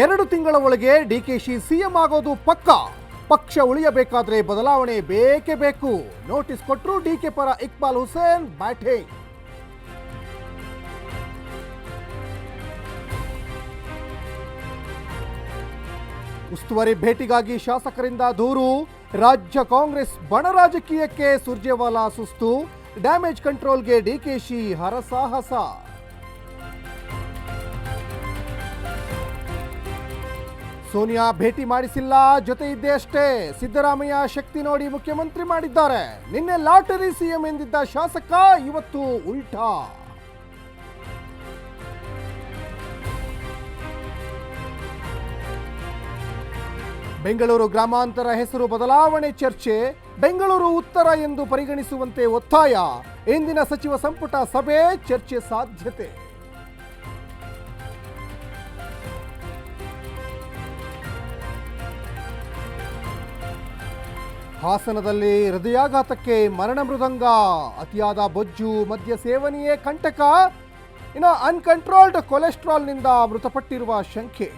ಎರಡು ತಿಂಗಳ ಒಳಗೆ ಡಿಕೆಶಿ ಸಿಎಂ ಆಗೋದು ಪಕ್ಕ. ಪಕ್ಷ ಉಳಿಯಬೇಕಾದ್ರೆ ಬದಲಾವಣೆ ಬೇಕೇ ಬೇಕು. ನೋಟಿಸ್ ಕೊಟ್ಟರು ಡಿಕೆ ಪರ ಇಕ್ಬಾಲ್ ಹುಸೇನ್ ಬ್ಯಾಟಿಂಗ್ ಉಸ್ತುವಾರಿ ಭೇಟಿಗಾಗಿ ಶಾಸಕರಿಂದ ದೂರು. ರಾಜ್ಯ ಕಾಂಗ್ರೆಸ್ ಬಣ ರಾಜಕೀಯಕ್ಕೆ ಸುರ್ಜೇವಾಲಾ ಸುಸ್ತು. ಡ್ಯಾಮೇಜ್ ಕಂಟ್ರೋಲ್ಗೆ ಡಿಕೆಶಿ ಹರಸಾಹಸ. ಸೋನಿಯಾ ಭೇಟಿ ಮಾಡಿಸಿಲ್ಲ ಜೊತೆ ಇದ್ದೇ ಅಷ್ಟೇ ಸಿದ್ದರಾಮಯ್ಯ ಶಕ್ತಿ ನೋಡಿ ಮುಖ್ಯಮಂತ್ರಿ ಮಾಡಿದ್ದಾರೆ. ನಿನ್ನೆ ಲಾಟರಿ ಸಿಎಂ ಎಂದಿದ್ದ ಶಾಸಕ ಇವತ್ತು ಉಲ್ಟಾ. ಬೆಂಗಳೂರು ಗ್ರಾಮಾಂತರ ಹೆಸರು ಬದಲಾವಣೆ ಚರ್ಚೆ, ಬೆಂಗಳೂರು ಉತ್ತರ ಎಂದು ಪರಿಗಣಿಸುವಂತೆ ಒತ್ತಾಯ. ಇಂದಿನ ಸಚಿವ ಸಂಪುಟ ಸಭೆ, ಚರ್ಚೆ ಸಾಧ್ಯತೆ. ಹಾಸನದಲ್ಲಿ ಹೃದಯಾಘಾತಕ್ಕೆ ಮರಣ ಮೃದಂಗ. ಅತಿಯಾದ ಬೊಜ್ಜು ಮದ್ಯ ಸೇವನೆಯೇ ಕಂಟಕ. ಇನ್ನು ಅನ್ಕಂಟ್ರೋಲ್ಡ್ ಕೊಲೆಸ್ಟ್ರಾಲ್ನಿಂದ ಮೃತಪಟ್ಟಿರುವ ಶಂಕೆ.